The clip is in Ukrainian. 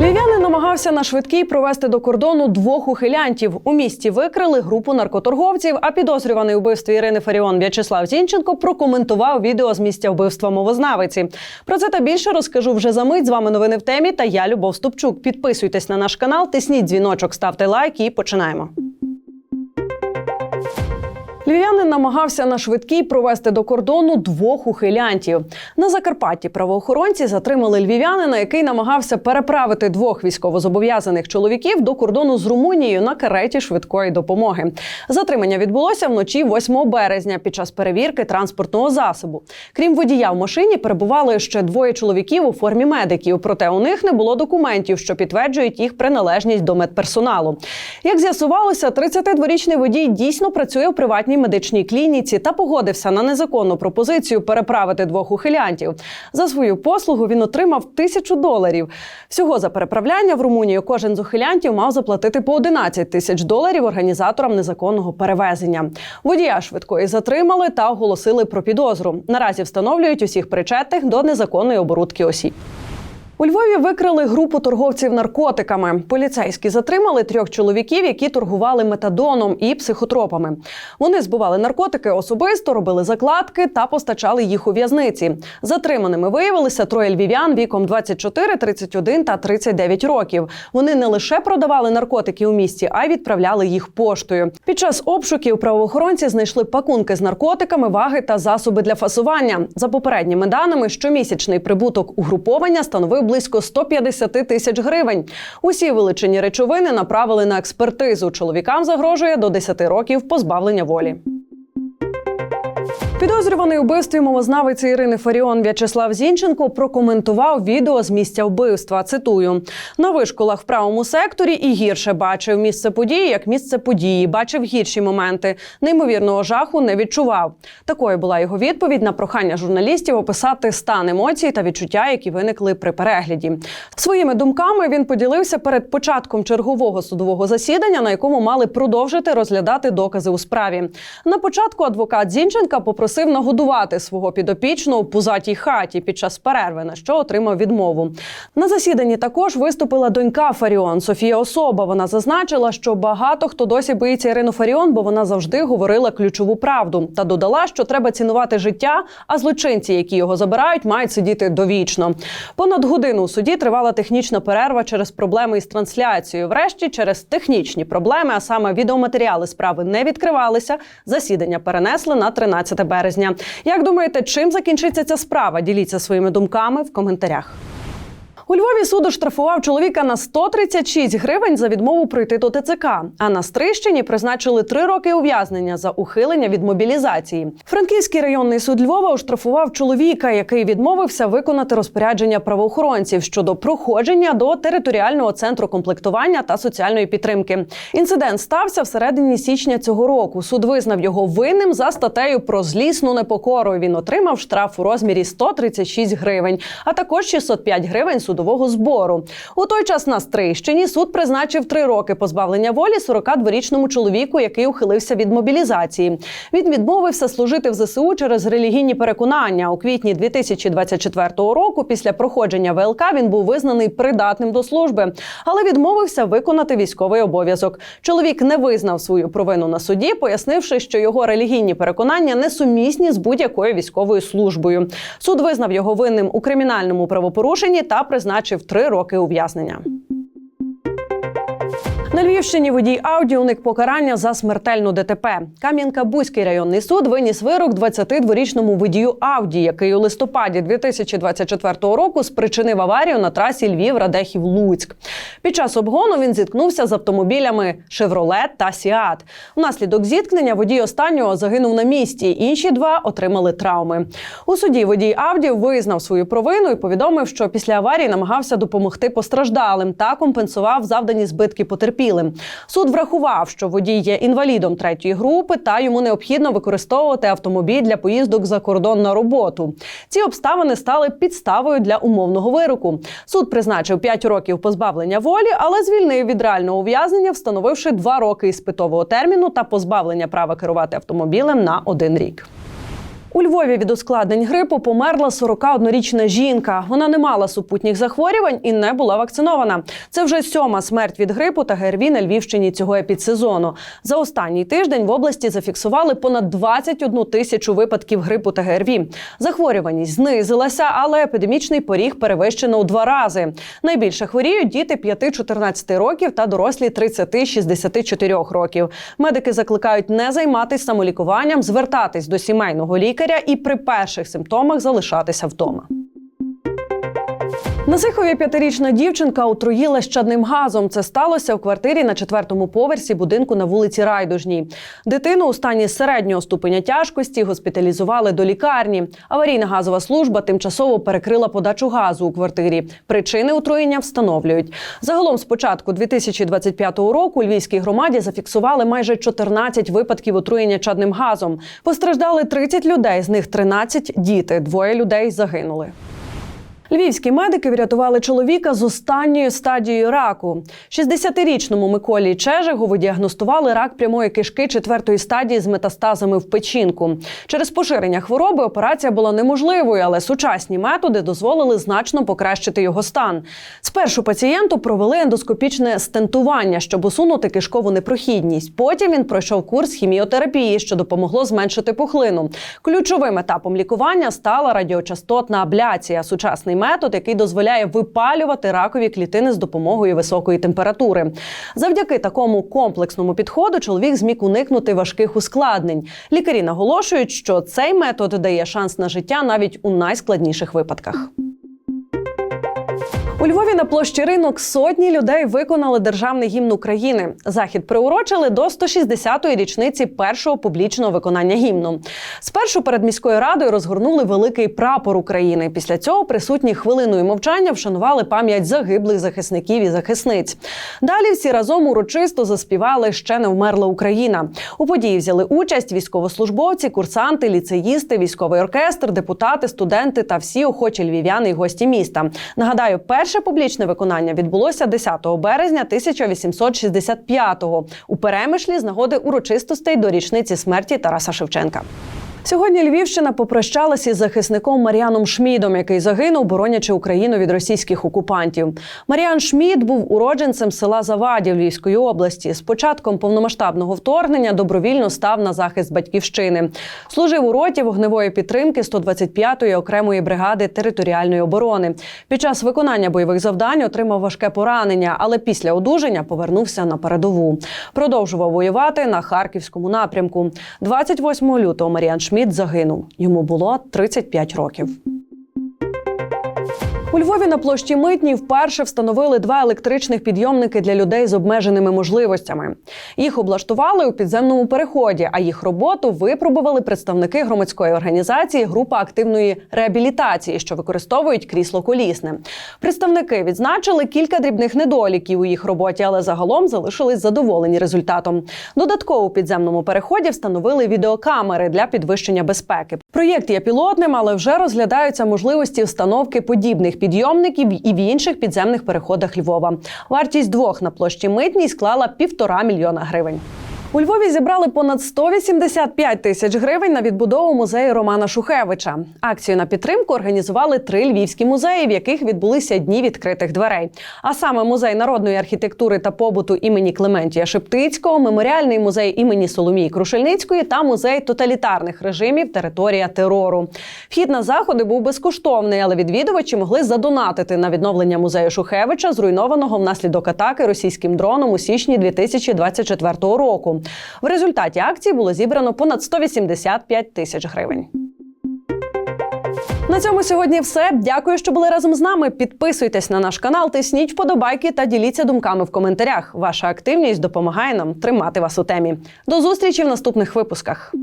Львів'янин намагався на швидкій провести до кордону двох ухилянтів. У місті викрили групу наркоторговців. А підозрюваний у вбивстві Ірини Фаріон В'ячеслав Зінченко прокоментував відео з місця вбивства мовознавиці. Про це та більше розкажу вже за мить. З вами новини в темі. Та я Любов Ступчук. Підписуйтесь на наш канал, тисніть дзвіночок, ставте лайк і починаємо. Львів'янин намагався на швидкій провести до кордону двох ухилянтів. На Закарпатті правоохоронці затримали львів'янина, який намагався переправити двох військовозобов'язаних чоловіків до кордону з Румунією на кареті швидкої допомоги. Затримання відбулося вночі 8 березня під час перевірки транспортного засобу. Крім водія в машині, перебували ще двоє чоловіків у формі медиків. Проте у них не було документів, що підтверджують їх приналежність до медперсоналу. Як з'ясувалося, 32-річний водій дійсно працює в приватній медичній клініці та погодився на незаконну пропозицію переправити двох ухилянтів. За свою послугу він отримав тисячу доларів. Всього за переправляння в Румунію кожен з ухилянтів мав заплатити по 11 тисяч доларів організаторам незаконного перевезення. Водія швидкої затримали та оголосили про підозру. Наразі встановлюють усіх причетних до незаконної оборудки осіб. У Львові викрили групу торговців наркотиками. Поліцейські затримали трьох чоловіків, які торгували метадоном і психотропами. Вони збували наркотики особисто, робили закладки та постачали їх у в'язниці. Затриманими виявилися троє львів'ян віком 24, 31 та 39 років. Вони не лише продавали наркотики у місті, а й відправляли їх поштою. Під час обшуків правоохоронці знайшли пакунки з наркотиками, ваги та засоби для фасування. За попередніми даними, щомісячний прибуток угруповання становив близько 150 тисяч гривень. Усі вилучені речовини направили на експертизу. Чоловікам загрожує до 10 років позбавлення волі. Підозрюваний у вбивстві мовознавиці Ірини Фаріон В'ячеслав Зінченко прокоментував відео з місця вбивства. Цитую: на вишколах в правому секторі і гірше бачив місце події як місце події. Бачив гірші моменти. Неймовірного жаху не відчував. Такою була його відповідь на прохання журналістів описати стан емоцій та відчуття, які виникли при перегляді. Своїми думками він поділився перед початком чергового судового засідання, на якому мали продовжити розглядати докази у справі. На початку адвокат Зінченка попросив нагодувати свого підопічного в пузатій хаті під час перерви, на що отримав відмову. На засіданні також виступила донька Фаріон Софія Особа. Вона зазначила, що багато хто досі боїться Ірину Фаріон, бо вона завжди говорила ключову правду та додала, що треба цінувати життя, а злочинці, які його забирають, мають сидіти довічно. Понад годину у суді тривала технічна перерва через проблеми із трансляцією. Врешті, через технічні проблеми, а саме відеоматеріали справи не відкривалися. Засідання перенесли на 13 березня. Як думаєте, чим закінчиться ця справа? Діліться своїми думками в коментарях. У Львові суд оштрафував чоловіка на 136 гривень за відмову пройти до ТЦК. А на Стрищині призначили три роки ув'язнення за ухилення від мобілізації. Франківський районний суд Львова оштрафував чоловіка, який відмовився виконати розпорядження правоохоронців щодо проходження до територіального центру комплектування та соціальної підтримки. Інцидент стався всередині січня цього року. Суд визнав його винним за статтею про злісну непокору. Він отримав штраф у розмірі 136 гривень, а також 605 гривень судового збору. У той час на Стрийщині суд призначив три роки позбавлення волі 42-річному чоловіку, який ухилився від мобілізації. Він відмовився служити в ЗСУ через релігійні переконання. У квітні 2024 року, після проходження ВЛК, він був визнаний придатним до служби, але відмовився виконати військовий обов'язок. Чоловік не визнав свою провину на суді, пояснивши, що його релігійні переконання несумісні з будь-якою військовою службою. Суд визнав його винним у кримінальному правопорушенні та призначив три роки ув'язнення. На Львівщині водій Ауді уник покарання за смертельну ДТП. Кам'янка-Бузький районний суд виніс вирок 22-річному водію Ауді, який у листопаді 2024 року спричинив аварію на трасі Львів-Радехів-Луцьк. Під час обгону він зіткнувся з автомобілями Шевролет та Сіат. Внаслідок зіткнення водій останнього загинув на місці. Інші два отримали травми. У суді водій Авді визнав свою провину і повідомив, що після аварії намагався допомогти постраждалим та компенсував завдані збитки потерпілим. Суд врахував, що водій є інвалідом третьої групи, та йому необхідно використовувати автомобіль для поїздок за кордон на роботу. Ці обставини стали підставою для умовного вироку. Суд призначив 5 років позбавлення волі, але звільнив від реального ув'язнення, встановивши 2 роки іспитового терміну та позбавлення права керувати автомобілем на один рік. У Львові від ускладнень грипу померла 41-річна жінка. Вона не мала супутніх захворювань і не була вакцинована. Це вже сьома смерть від грипу та ГРВІ на Львівщині цього епідсезону. За останній тиждень в області зафіксували понад 21 тисячу випадків грипу та ГРВІ. Захворюваність знизилася, але епідемічний поріг перевищено у два рази. Найбільше хворіють діти 5-14 років та дорослі 30-64 років. Медики закликають не займатися самолікуванням, звертатись до сімейного лікаря і при перших симптомах залишатися вдома. На Сихові п'ятирічна дівчинка отруїла щадним газом. Це сталося в квартирі на четвертому поверсі будинку на вулиці Райдужній. Дитину у стані середнього ступеня тяжкості госпіталізували до лікарні. Аварійна газова служба тимчасово перекрила подачу газу у квартирі. Причини отруєння встановлюють. Загалом з початку 2025 року Львівській громаді зафіксували майже 14 випадків отруєння чадним газом. Постраждали 30 людей, з них 13 – діти. Двоє людей загинули. Львівські медики врятували чоловіка з останньою стадією раку. 60-річному Миколі Чежигову діагностували рак прямої кишки четвертої стадії з метастазами в печінку. Через поширення хвороби операція була неможливою, але сучасні методи дозволили значно покращити його стан. Спершу пацієнту провели ендоскопічне стентування, щоб усунути кишкову непрохідність. Потім він пройшов курс хіміотерапії, що допомогло зменшити пухлину. Ключовим етапом лікування стала радіочастотна абляція. Сучасний метод, який дозволяє випалювати ракові клітини з допомогою високої температури. Завдяки такому комплексному підходу чоловік зміг уникнути важких ускладнень. Лікарі наголошують, що цей метод дає шанс на життя навіть у найскладніших випадках. У Львові на площі ринок сотні людей виконали державний гімн України. Захід приурочили до 160-ї річниці першого публічного виконання гімну. Спершу перед міською радою розгорнули великий прапор України. Після цього присутні хвилиною мовчання вшанували пам'ять загиблих захисників і захисниць. Далі всі разом урочисто заспівали Ще не вмерла Україна. У події взяли участь військовослужбовці, курсанти, ліцеїсти, військовий оркестр, депутати, студенти та всі охочі львів'яни і гості міста. Нагадаю, перше публічне виконання відбулося 10 березня 1865-го у перемишлі з нагоди урочистостей до річниці смерті Тараса Шевченка. Сьогодні Львівщина попрощалася із захисником Мар'яном Шмідом, який загинув, боронячи Україну від російських окупантів. Мар'ян Шмід був уродженцем села Завадів Львівської області. З початком повномасштабного вторгнення добровільно став на захист батьківщини. Служив у роті вогневої підтримки 125-ї окремої бригади територіальної оборони. Під час виконання бойових завдань отримав важке поранення, але після одужання повернувся на передову. Продовжував воювати на харківському напрямку. 28 лютого Мар'ян Шмідт загинув. Йому було 35 років. У Львові на площі Митній вперше встановили два електричних підйомники для людей з обмеженими можливостями. Їх облаштували у підземному переході, а їх роботу випробували представники громадської організації Група активної реабілітації, що використовують крісло колісне. Представники відзначили кілька дрібних недоліків у їх роботі, але загалом залишились задоволені результатом. Додатково у підземному переході встановили відеокамери для підвищення безпеки. Проєкт є пілотним, але вже розглядаються можливості встановки подібних підйомників і в інших підземних переходах Львова. Вартість двох на площі митній склала півтора мільйона гривень. У Львові зібрали понад 185 тисяч гривень на відбудову музею Романа Шухевича. Акцію на підтримку організували три львівські музеї, в яких відбулися дні відкритих дверей. А саме музей народної архітектури та побуту імені Клементія Шептицького, меморіальний музей імені Соломії Крушельницької та музей тоталітарних режимів Територія терору. Вхід на заходи був безкоштовний, але відвідувачі могли задонатити на відновлення музею Шухевича, зруйнованого внаслідок атаки російським дроном у січні 2024 року. В результаті акції було зібрано понад 185 тисяч гривень. На цьому сьогодні все. Дякую, що були разом з нами. Підписуйтесь на наш канал, тисніть вподобайки та діліться думками в коментарях. Ваша активність допомагає нам тримати вас у темі. До зустрічі в наступних випусках.